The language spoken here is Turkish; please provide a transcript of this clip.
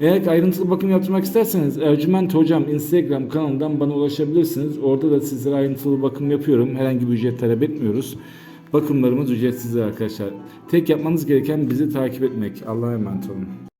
Eğer ayrıntılı bakım yaptırmak isterseniz Ercüment Hocam Instagram kanalından bana ulaşabilirsiniz. Orada da sizlere ayrıntılı bakım yapıyorum. Herhangi bir ücret talep etmiyoruz. Bakımlarımız ücretsizdir arkadaşlar. Tek yapmanız gereken bizi takip etmek. Allah'a emanet olun.